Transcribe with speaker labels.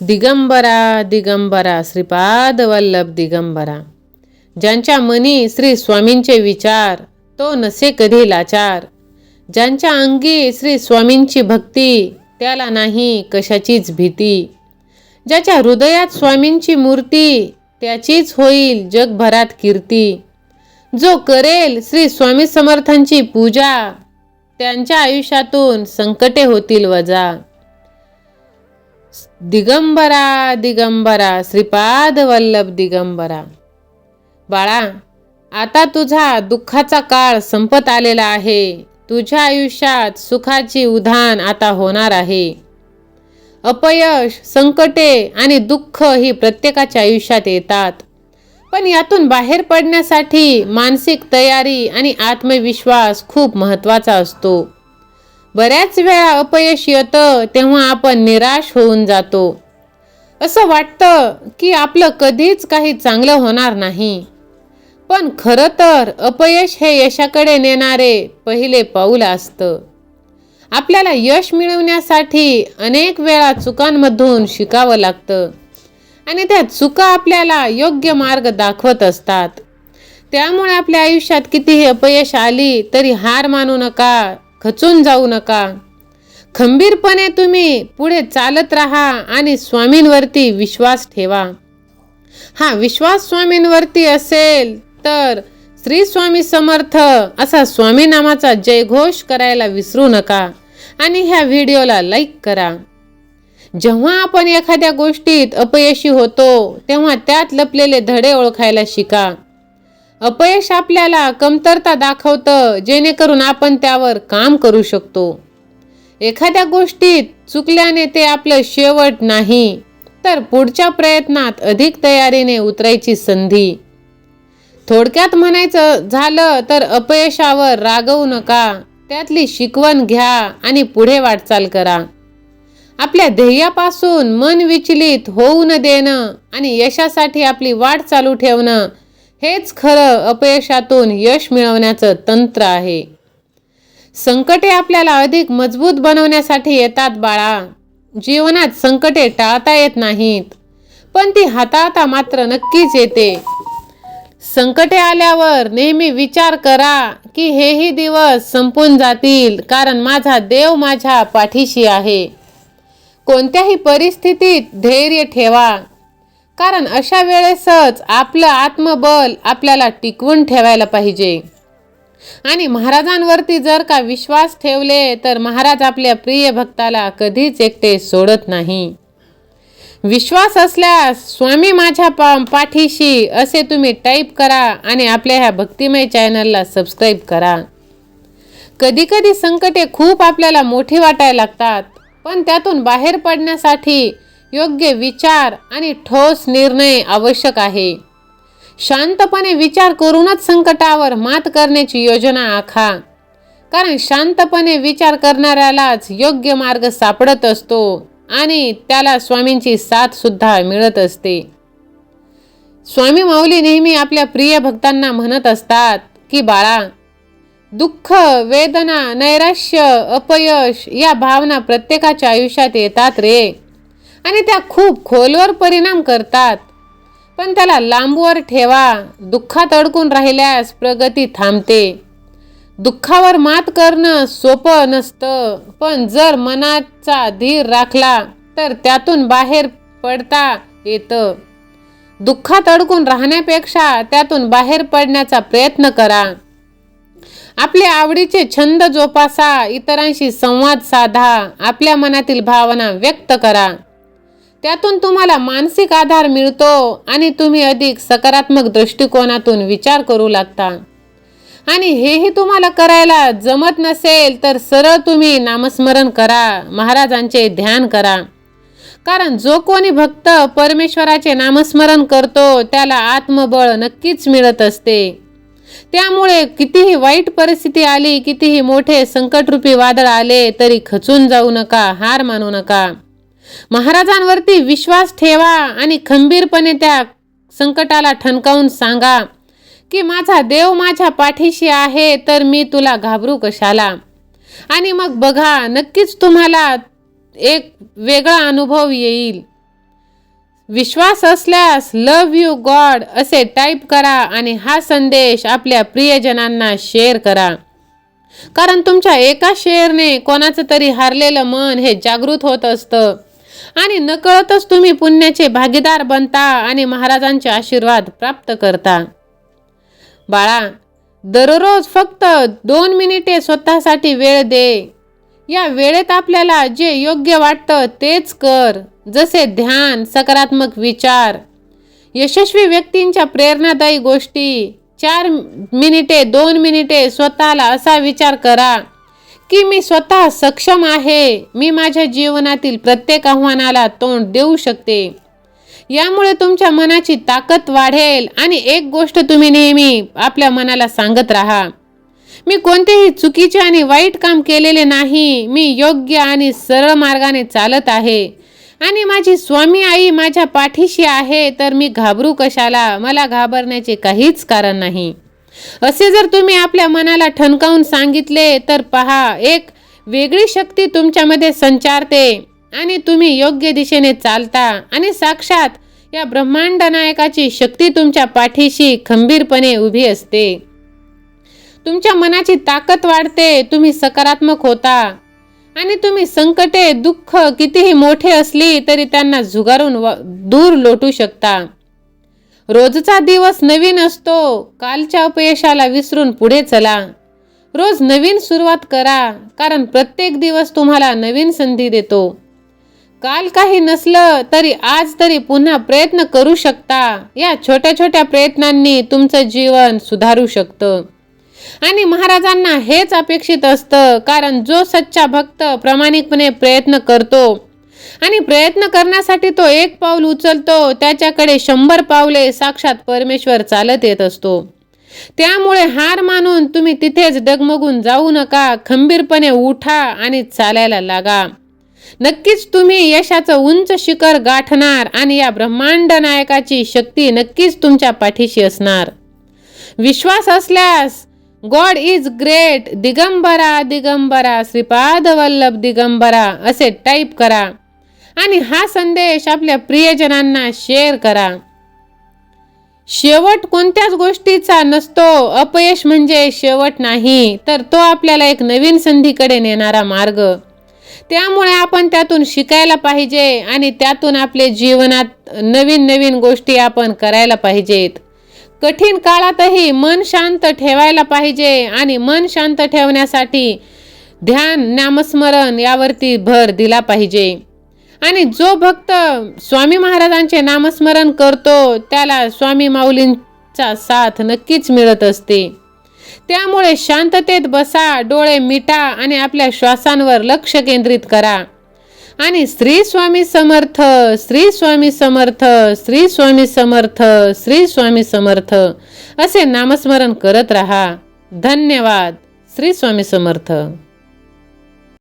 Speaker 1: दिगंबरा दिगंबरा श्रीपाद वल्लभ दिगंबरा. ज्यांच्या मनी श्री स्वामींचे विचार तो नसे कधी लाचार. ज्यांच्या अंगी श्री स्वामींची भक्ती त्याला नाही कशाचीच भीती. ज्याच्या हृदयात स्वामींची मूर्ती त्याचीच होईल जगभरात कीर्ती. जो करेल श्री स्वामी समर्थांची पूजा त्यांच्या आयुष्यातून संकटे होतील वजा. दिगंबरा दिगंबरा श्रीपाद वल्लभ दिगंबरा. बाळा आता तुझा दुःखाचा काळ संपत आलेला आहे. तुझ्या आयुष्यात सुखाची उधाण आता होणार आहे. अपयश संकटे आणि दुःख ही प्रत्येकाच्या आयुष्यात येतात. पण यातून बाहेर पडण्यासाठी मानसिक तयारी आणि आत्मविश्वास खूप महत्त्वाचा असतो. बऱ्याच वेळा अपयश येतं तेव्हा आपण निराश होऊन जातो. असं वाटतं की आपलं कधीच काही चांगलं होणार नाही. पण खरं तर अपयश हे यशाकडे नेणारे पहिले पाऊल असतं. आपल्याला यश मिळवण्यासाठी अनेक वेळा चुकांमधून शिकावं लागतं. आणि त्या चुका आपल्याला योग्य मार्ग दाखवत असतात. त्यामुळे आपल्या आयुष्यात कितीही अपयश आली तरी हार मानू नका. खचून जाऊ नका. खंबीरपणे तुम्ही पुढे चालत राहा आणि स्वामींवरती विश्वास ठेवा. हा विश्वास स्वामींवरती असेल तर श्री स्वामी समर्थ असा स्वामी नामाचा जयघोष करायला विसरू नका आणि ह्या व्हिडिओला लाईक करा. जेव्हा आपण एखाद्या गोष्टीत अपयशी होतो तेव्हा त्यात लपलेले धडे ओळखायला शिका. अपयश आपल्याला कमतरता दाखवतं जेणेकरून आपण त्यावर काम करू शकतो. एखाद्या गोष्टीत चुकल्याने ते आपलं शेवट नाही तर पुढच्या प्रयत्नात अधिक तयारीने उतरायची संधी. थोडक्यात म्हणायचं झालं तर अपयशावर रागवू नका त्यातली शिकवण घ्या आणि पुढे वाटचाल करा. आपल्या ध्येयापासून मन विचलित होऊ न देणं आणि यशासाठी आपली वाट चालू ठेवणं हेच खरं अपयशातून यश मिळवण्याचं तंत्र आहे. संकटे आपल्याला अधिक मजबूत बनवण्यासाठी येतात बाळा. जीवनात संकटे टाळता येत नाहीत पण ती हाताळता मात्र नक्कीच येते. संकटे आल्यावर नेहमी विचार करा की हेही दिवस संपून जातील कारण माझा देव माझ्या पाठीशी आहे. कोणत्याही परिस्थितीत धैर्य ठेवा. कारण अशा वेळेसच आपलं आत्मबल आपल्याला टिकवून ठेवायला पाहिजे. आणि महाराजांवरती जर का विश्वास ठेवले तर महाराज आपल्या प्रिय भक्ताला कधीच एकटे सोडत नाही. विश्वास असल्यास स्वामी माझ्या पा पाठीशी असे तुम्ही टाईप करा आणि आपल्या ह्या भक्तिमय चॅनलला सबस्क्राईब करा. कधीकधी संकटे खूप आपल्याला मोठी वाटायला लागतात पण त्यातून बाहेर पडण्यासाठी योग्य विचार आणि ठोस निर्णय आवश्यक आहे. शांतपणे विचार करूनच संकटावर मात करण्याची योजना आखा. कारण शांतपणे विचार करणाऱ्यालाच योग्य मार्ग सापडत असतो आणि त्याला स्वामींची साथ सुद्धा मिळत असते. स्वामी माऊली नेहमी आपल्या प्रिय भक्तांना म्हणत असतात की बाळा दुःख वेदना नैराश्य अपयश या भावना प्रत्येकाच्या आयुष्यात येतात रे. आणि त्या खूप खोलवर परिणाम करतात. पण त्याला लांबवर ठेवा. दुःखात अडकून राहिल्यास प्रगती थांबते. दुःखावर मात करणं सोपं नसतं. पण जर मनाचा धीर राखला तर त्यातून बाहेर पडता येतं. दुःखात अडकून राहण्यापेक्षा त्यातून बाहेर पडण्याचा प्रयत्न करा. आपले आवडीचे छंद जोपासा इतरांशी संवाद साधा आपल्या मनातील भावना व्यक्त करा. त्यातून तुम्हाला मानसिक आधार मिळतो आणि तुम्ही अधिक सकारात्मक दृष्टिकोनातून विचार करू लागता. आणि हेही तुम्हाला करायला जमत नसेल तर सरळ तुम्ही नामस्मरण करा महाराजांचे ध्यान करा. कारण जो कोणी भक्त परमेश्वराचे नामस्मरण करतो त्याला आत्मबळ नक्कीच मिळत असते. त्यामुळे कितीही वाईट परिस्थिती आली कितीही मोठे संकटरूपी वादळ आले तरी खचून जाऊ नका हार मानू नका. महाराजांवरती विश्वास ठेवा आणि खंबीरपणे त्या संकटाला ठणकावून सांगा की माझा देव माझ्या पाठीशी आहे तर मी तुला घाबरू कशाला? आणि मग बघा नक्कीच तुम्हाला एक वेगळा अनुभव येईल. विश्वास असल्यास लव यू गॉड असे टाईप करा आणि हा संदेश आपल्या प्रियजनांना शेअर करा. कारण तुमच्या एका शेअरने कोणाचं तरी हारलेलं मन हे जागृत होत असतं. आणि नकळतच तुम्ही पुण्याचे भागीदार बनता आणि महाराजांचे आशीर्वाद प्राप्त करता. बाळा दररोज फक्त दोन मिनिटे स्वतःसाठी वेळ दे. या वेळेत आपल्याला जे योग्य वाटतं तेच कर. जसे ध्यान सकारात्मक विचार यशस्वी व्यक्तींच्या प्रेरणादायी गोष्टी चार मिनिटे दोन मिनिटे स्वतःला असा विचार करा. की मी स्वतः सक्षम आहे. मी माझ्या जीवनातील प्रत्येक आव्हानाला तोंड देऊ शकते. यामुळे तुमच्या मनाची ताकद वाढेल आणि एक गोष्ट तुम्ही नेहमी आपल्या मनाला सांगत राहा. मी कोणतेही चुकीचे आणि वाईट काम केलेले नाही. मी योग्य आणि सरळ मार्गाने चालत आहे. आणि माझी स्वामी आई माझ्या पाठीशी आहे तर मी घाबरू कशाला? मला घाबरण्याचे काहीच कारण नाही. असे जर तुम्ही आपल्या मनाला ठणकावून सांगितले तर पहा एक वेगळी शक्ती तुमच्यामध्ये संचारते आणि तुम्ही योग्य दिशेने चालता आणि साक्षात या ब्रह्मांड नायकाची शक्ती तुमच्या पाठीशी खंबीरपणे उभी असते. तुमच्या मनाची ताकद वाढते तुम्ही सकारात्मक होता आणि तुम्ही संकटे दुःख कितीही मोठे असली तरी त्यांना झुगारून दूर लोटू शकता. रोजचा दिवस नवीन असतो. कालच्या अपयशाला विसरून पुढे चला. रोज नवीन सुरुवात करा कारण प्रत्येक दिवस तुम्हाला नवीन संधी देतो. काल काही नसलं तरी आज तरी पुन्हा प्रयत्न करू शकता. या छोट्या छोट्या प्रयत्नांनी तुमचं जीवन सुधारू शकतं. आणि महाराजांना हेच अपेक्षित असतं कारण जो सच्चा भक्त प्रामाणिकपणे प्रयत्न करतो आणि प्रयत्न करण्यासाठी तो एक पाऊल उचलतो त्याच्याकडे शंभर पावले साक्षात परमेश्वर चालत येत असतो. त्यामुळे हार मानून तुम्ही तिथेच डगमगून जाऊ नका खंबीरपणे उठा आणि चालायला लागा. नक्कीच तुम्ही यशाचं उंच शिखर गाठणार आणि या ब्रह्मांड नायकाची शक्ती नक्कीच तुमच्या पाठीशी असणार. विश्वास असल्यास God is great Digambara Digambara Shripad Vallabh Digambara असे टाईप करा. आणि हा संदेश आपल्या प्रियजनांना शेअर करा. शेवट कोणत्याच गोष्टीचा नसतो. अपयश म्हणजे शेवट नाही. तर तो आपल्याला एक नवीन संधीकडे नेणारा मार्ग. त्यामुळे आपण त्यातून शिकायला पाहिजे आणि त्यातून आपले जीवनात नवीन नवीन गोष्टी आपण करायला पाहिजेत. कठीण काळातही मन शांत ठेवायला पाहिजे आणि मन शांत ठेवण्यासाठी ध्यान नामस्मरण यावरती भर दिला पाहिजे. आणि जो भक्त स्वामी महाराजांचे नामस्मरण करतो त्याला स्वामी माऊलींचा साथ नक्कीच मिळत असते. त्यामुळे शांततेत बसा डोळे मिटा आणि आपल्या श्वासांवर लक्ष केंद्रित करा. आणि श्री स्वामी समर्थ श्री स्वामी समर्थ श्री स्वामी समर्थ श्री स्वामी समर्थ असे नामस्मरण करत राहा. धन्यवाद. श्री स्वामी समर्थ.